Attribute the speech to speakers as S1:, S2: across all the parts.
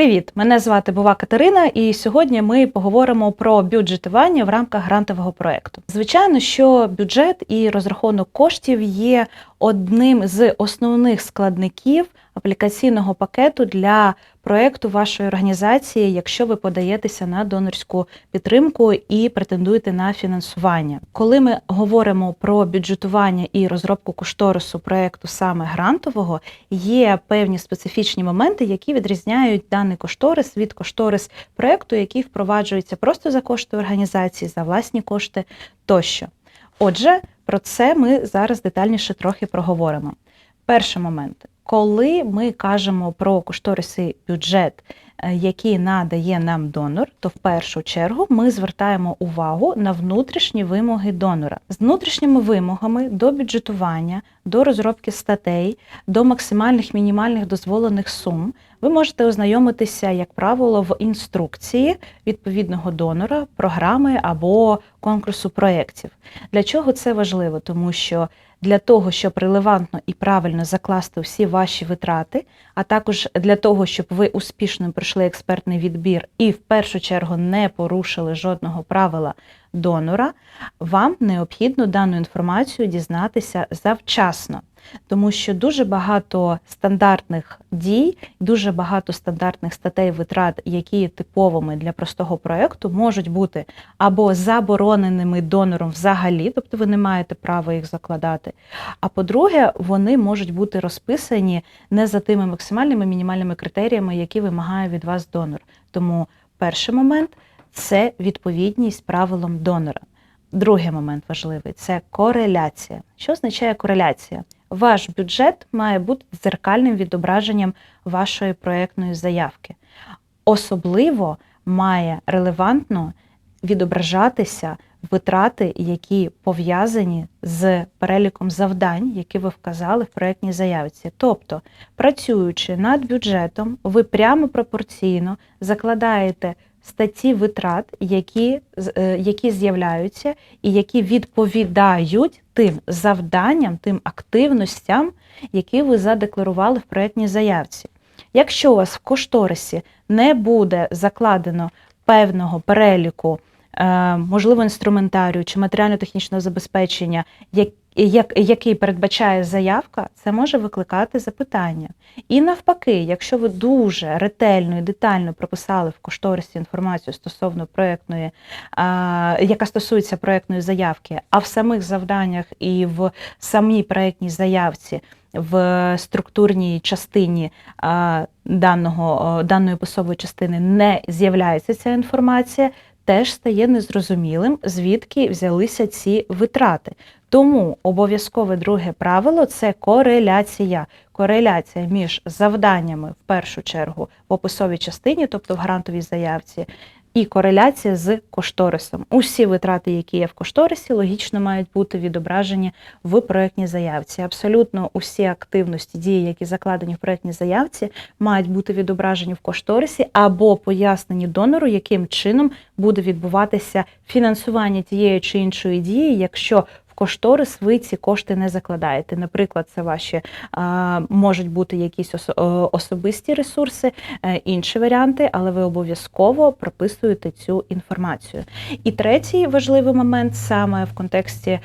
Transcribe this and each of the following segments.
S1: Привіт! Мене звати Бува Катерина, і сьогодні ми поговоримо про бюджетування в рамках грантового проекту. Звичайно, що бюджет і розрахунок коштів є одним з основних складників аплікаційного пакету для проекту вашої організації, якщо ви подаєтеся на донорську підтримку і претендуєте на фінансування. Коли ми говоримо про бюджетування і розробку кошторису проекту саме грантового, є певні специфічні моменти, які відрізняють даний кошторис від кошторис проекту, який впроваджується просто за кошти організації, за власні кошти тощо. Отже, про це ми зараз детальніше трохи проговоримо. Перший момент, коли ми кажемо про кошториси бюджет, е, який надає нам донор, то в першу чергу ми звертаємо увагу на внутрішні вимоги донора з внутрішніми вимогами до бюджетування, до розробки статей, до максимальних мінімальних дозволених сум. Ви можете ознайомитися, як правило, в інструкції відповідного донора, програми або конкурсу проєктів. Для чого це важливо? Тому що для того, щоб релевантно і правильно закласти всі ваші витрати, а також для того, щоб ви успішно пройшли експертний відбір і в першу чергу не порушили жодного правила донора, вам необхідно дану інформацію дізнатися завчасно. Тому що дуже багато стандартних дій, дуже багато стандартних статей витрат, які типовими для простого проєкту, можуть бути або забороненими донором взагалі, тобто ви не маєте права їх закладати. А по-друге, вони можуть бути розписані не за тими максимальними мінімальними критеріями, які вимагає від вас донор. Тому перший момент це відповідність правилам донора. Другий момент важливий це кореляція. Що означає кореляція? Ваш бюджет має бути дзеркальним відображенням вашої проєктної заявки. Особливо має релевантно відображатися витрати, які пов'язані з переліком завдань, які ви вказали в проєктній заявці. Тобто, працюючи над бюджетом, ви прямо пропорційно закладаєте статті витрат, які е, які з'являються і які відповідають тим завданням, тим активностям, які ви задекларували в проєктній заявці. Якщо у вас в кошторисі не буде закладено певного переліку, е, можливо, інструментарію чи матеріально-технічного забезпечення, як, який передбачає заявка, це може викликати запитання. І навпаки, якщо ви дуже ретельно і детально прописали в кошторисі інформацію стосовно проєктної, яка стосується проєктної заявки, а в самих завданнях і в самій проєктній заявці. В структурній частині даного, даної посової частини не з'являється ця інформація, теж стає незрозумілим, звідки взялися ці витрати. Тому обов'язкове друге правило це кореляція. Кореляція між завданнями в першу чергу в описовій частині, тобто в грантовій заявці, і кореляція з кошторисом. Усі витрати, які є в кошторисі, логічно мають бути відображені в проєктній заявці. Абсолютно усі активності, дії, які закладені в проєктній заявці, мають бути відображені в кошторисі або пояснені донору, яким чином буде відбуватися фінансування тієї чи іншої дії, якщо кошторис ви ці кошти не закладаєте. Наприклад, це ваші можуть бути якісь особисті ресурси, е, інші варіанти, але ви обов'язково прописуєте цю інформацію. І третій важливий момент саме в контексті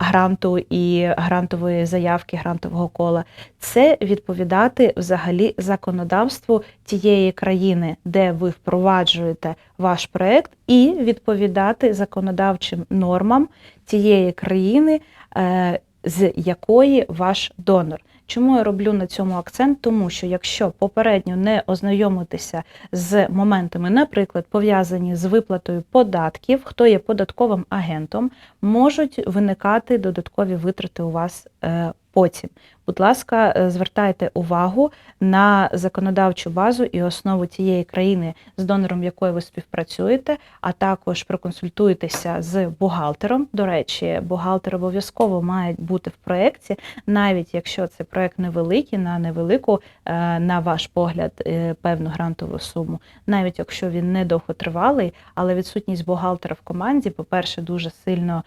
S1: гранту і грантової заявки, грантового кола це відповідати взагалі законодавству тієї країни, де ви впроваджуєте ваш проект, і відповідати законодавчим нормам тієї країни, е, з якої ваш донор. Чому я роблю на цьому акцент? Тому що якщо попередньо не ознайомитися з моментами, наприклад, пов'язані з виплатою податків, хто є податковим агентом, можуть виникати додаткові витрати у вас е, потім. Будь ласка, е, звертайте увагу на законодавчу базу і основу тієї країни, з донором якої ви співпрацюєте, а також проконсультуйтеся з бухгалтером. До речі, бухгалтер обов'язково має бути в проєкті, навіть якщо це проєкт невеликий, на невелику, е, на ваш погляд, е, певну грантову суму, навіть якщо він не довготривалий, але відсутність бухгалтера в команді, по-перше, дуже сильно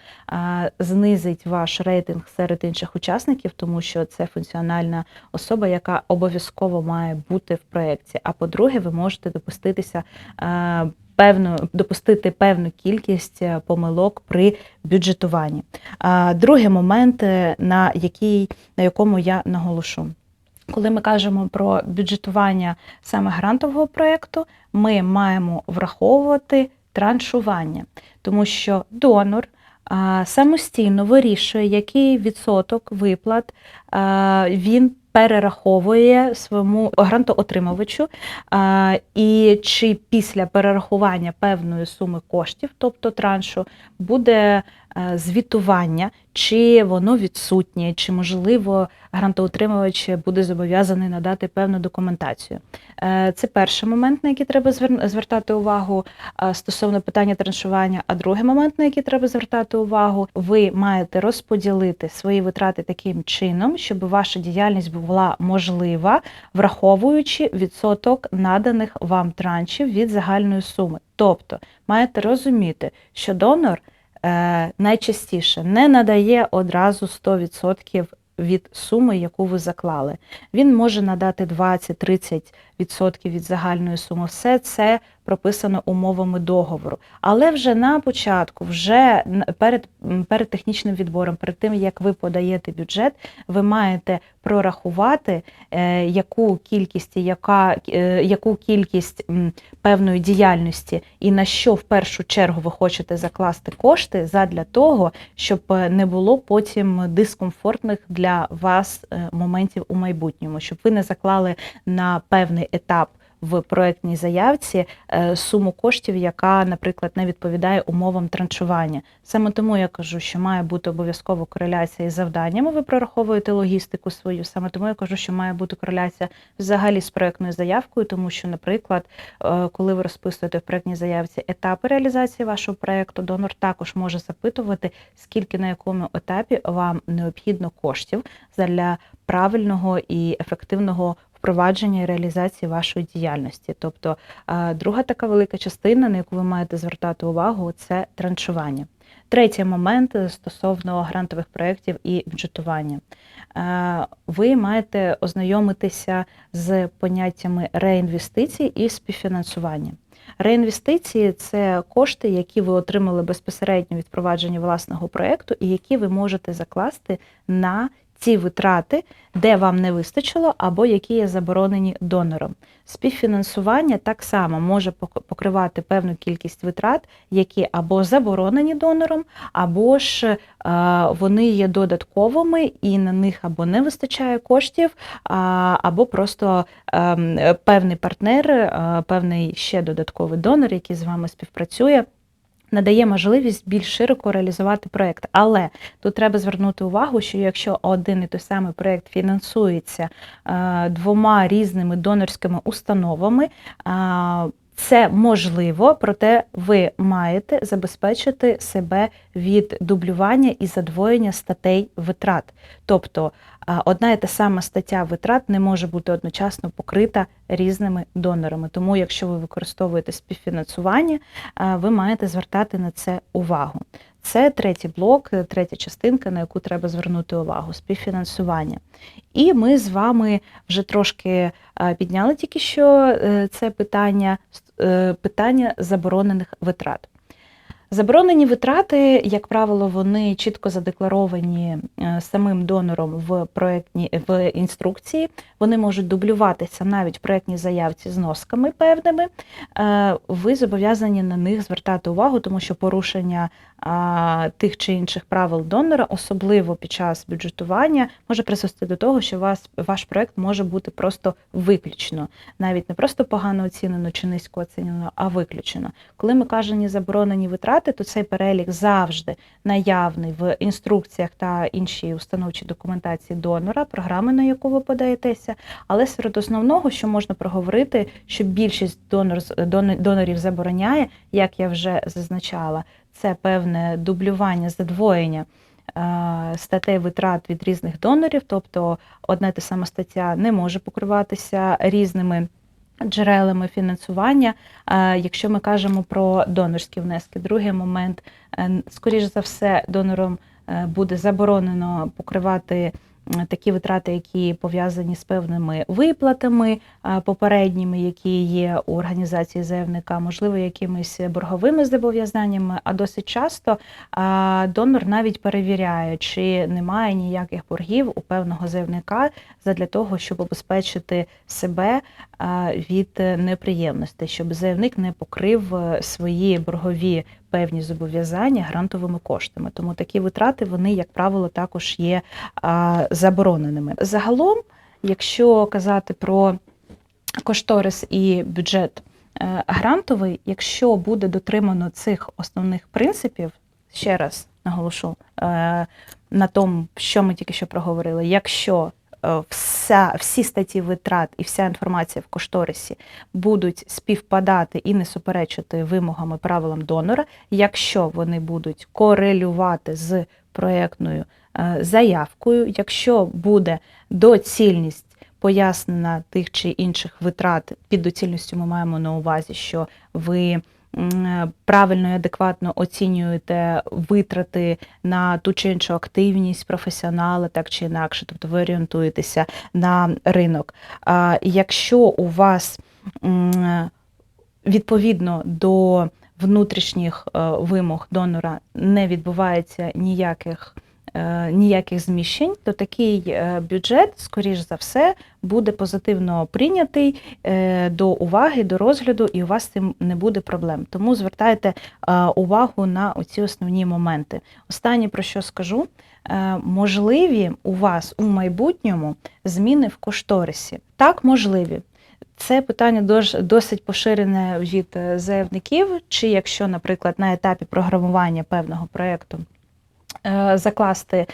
S1: знизить ваш рейтинг серед інших учасників, тому що це функціональна особа, яка обов'язково має бути в проєкті. А по-друге, ви можете допуститися е, певну допустити певну кількість е, помилок при бюджетуванні. А другий момент, е, на який на якому я наголошу. Коли ми кажемо про бюджетування саме грантового проєкту, ми маємо враховувати траншування, тому що донор самостійно вирішує, який відсоток виплат він перераховує своєму грантоотримувачу, і чи після перерахування певної суми коштів, тобто траншу, буде звітування, чи воно відсутнє, чи можливо грантоутримувач буде зобов'язаний надати певну документацію. Е, Це перший момент, на який треба звер- звертати увагу е, стосовно питання траншування. А другий момент, на який треба звертати увагу, ви маєте розподілити свої витрати таким чином, щоб ваша діяльність була можлива, враховуючи відсоток наданих вам траншів від загальної суми. Тобто маєте розуміти, що донор е, найчастіше не надає одразу 100% від суми, яку ви заклали. Він може надати 20-30% від загальної суми. Все це прописано умовами договору. Але вже на початку, вже перед, перед технічним відбором, перед тим як ви подаєте бюджет, ви маєте прорахувати, е, яку кількість, яка, е, яку кількість певної діяльності і на що в першу чергу ви хочете закласти кошти задля того, щоб е, не було потім дискомфортних для вас моментів у майбутньому, щоб ви не заклали на певний етап в проектній заявці е, суму коштів, яка, наприклад, не відповідає умовам траншування. Саме тому я кажу, що має бути обов'язково кореляція із завданнями. Ви прораховуєте логістику свою. Саме тому я кажу, що має бути кореляція взагалі з проектною заявкою, тому що, наприклад, е, коли ви розписуєте в проектній заявці етапи реалізації вашого проекту, донор також може запитувати, скільки на якому етапі вам необхідно коштів для правильного і ефективного впровадження і реалізації вашої діяльності. Тобто, е, друга така велика частина, на яку ви маєте звертати увагу, це траншування. Третій момент е, стосовно грантових проєктів і бюджетування. Е, Ви маєте ознайомитися з поняттями реінвестицій і співфінансування. Реінвестиції це кошти, які ви отримали безпосередньо від впровадження власного проєкту, і які ви можете закласти на ті витрати, де вам не вистачило, або які є заборонені донором. Співфінансування так само може покривати певну кількість витрат, які або заборонені донором, або ж е, вони є додатковими і на них або не вистачає коштів, або просто ем, певний партнер, е, певний ще додатковий донор, який з вами співпрацює. Надає можливість більш широко реалізувати проєкт. Але тут треба звернути увагу, що якщо один і той самий проєкт фінансується е, двома різними донорськими установами, це можливо, проте ви маєте забезпечити себе від дублювання і задвоєння статей витрат. Тобто одна і та сама стаття витрат не може бути одночасно покрита різними донорами. Тому, якщо ви використовуєте співфінансування, ви маєте звертати на це увагу. Це третій блок, третя частинка, на яку треба звернути увагу співфінансування. І ми з вами вже трошки підняли тільки що е, це питання, е, питання заборонених витрат. Заборонені витрати, як правило, вони чітко задекларовані е, самим донором в проектні в інструкції. Вони можуть дублюватися навіть в проектній заявці з носками певними. Е, Ви зобов'язані на них звертати увагу, тому що порушення тих чи інших правил донора, особливо під час бюджетування, може призвести до того, що вас ваш проект може бути просто виключено, навіть не просто погано оцінено чи низько оцінено, а виключено. Коли ми кажемо заборонені витрати, то цей перелік завжди наявний в інструкціях та іншій установчій документації донора, програми, на яку ви подаєтеся. Але серед основного, що можна проговорити, що більшість донор, дон- донорів забороняє, як я вже зазначала, це певне дублювання, задвоєння е, статей витрат від різних донорів, тобто одна та сама стаття не може покриватися різними джерелами фінансування. Е, Якщо ми кажемо про донорські внески, другий момент, е, скоріш за все, донором буде заборонено покривати такі витрати, які пов'язані з певними виплатами попередніми, які є у організації заявника, можливо, якимись борговими зобов'язаннями. А досить часто донор навіть перевіряє, чи немає ніяких боргів у певного заявника задля того, щоб обезпечити себе від неприємностей, щоб заявник не покрив е, свої боргові певні зобов'язання грантовими коштами. Тому такі витрати вони, як правило, також є забороненими. Загалом, якщо казати про кошторис і бюджет е, грантовий, якщо буде дотримано цих основних принципів, ще раз наголошу е, на тому, що ми тільки що проговорили, якщо вся, всі статті витрат і вся інформація в кошторисі будуть співпадати і не суперечити вимогам і правилам донора, якщо вони будуть корелювати з проєктною е, заявкою, якщо буде доцільність пояснена тих чи інших витрат, під доцільністю ми маємо на увазі, що ви правильно і адекватно оцінюєте витрати на ту чи іншу активність професіонала, так чи інакше, тобто ви орієнтуєтеся на ринок. Якщо у вас відповідно до внутрішніх е, вимог донора не відбувається ніяких. Е, Ніяких зміщень, то такий е, бюджет, скоріш за все, буде позитивно прийнятий е, до уваги, до розгляду, і у вас з цим не буде проблем. Тому звертайте увагу на оці основні моменти. Останнє про що скажу: можливі у вас у майбутньому зміни в кошторисі. Так, можливі. Це питання досить поширене від заявників, чи якщо, наприклад, на етапі програмування певного проєкту закласти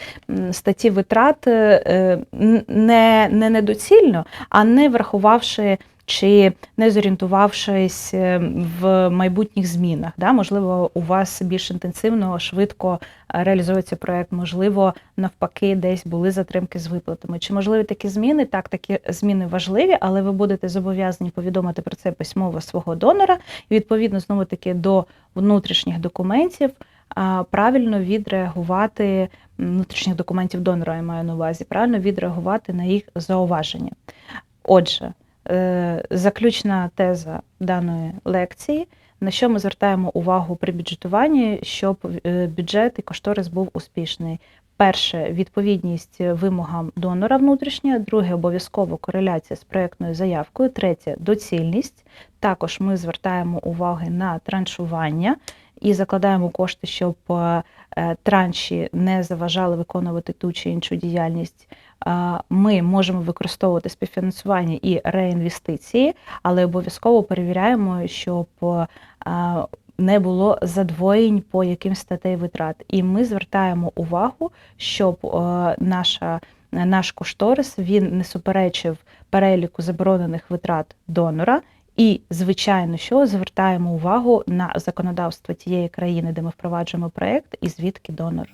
S1: статті витрат е, не, не недоцільно, а не врахувавши чи не зорієнтувавшись е, в майбутніх змінах. Да? Можливо, у вас більш інтенсивно, швидко е, реалізується проєкт, можливо, навпаки, десь були затримки з виплатами. Чи можливі такі зміни? Так, такі зміни важливі, але ви будете зобов'язані повідомити про це письмово свого донора і відповідно знову таки до внутрішніх документів правильно відреагувати внутрішніх документів донора, я маю на увазі, правильно відреагувати на їх зауваження. Отже, е, заключна теза даної лекції. На що ми звертаємо увагу при бюджетуванні, щоб е, бюджет і кошторис був успішний? Перше відповідність вимогам донора внутрішнього, друге обов'язково кореляція з проєктною заявкою, третє доцільність. Також ми звертаємо уваги на траншування і закладаємо кошти, щоб е, е, транші не заважали виконувати ту чи іншу діяльність. Ми можемо використовувати співфінансування і реінвестиції, але обов'язково перевіряємо, щоб не було задвоєнь по яким статей витрат. І ми звертаємо увагу, щоб е, наша, наш кошторис він не суперечив переліку заборонених витрат донора. І, звичайно, що звертаємо увагу на законодавство тієї країни, де ми впроваджуємо проект, і звідки донор.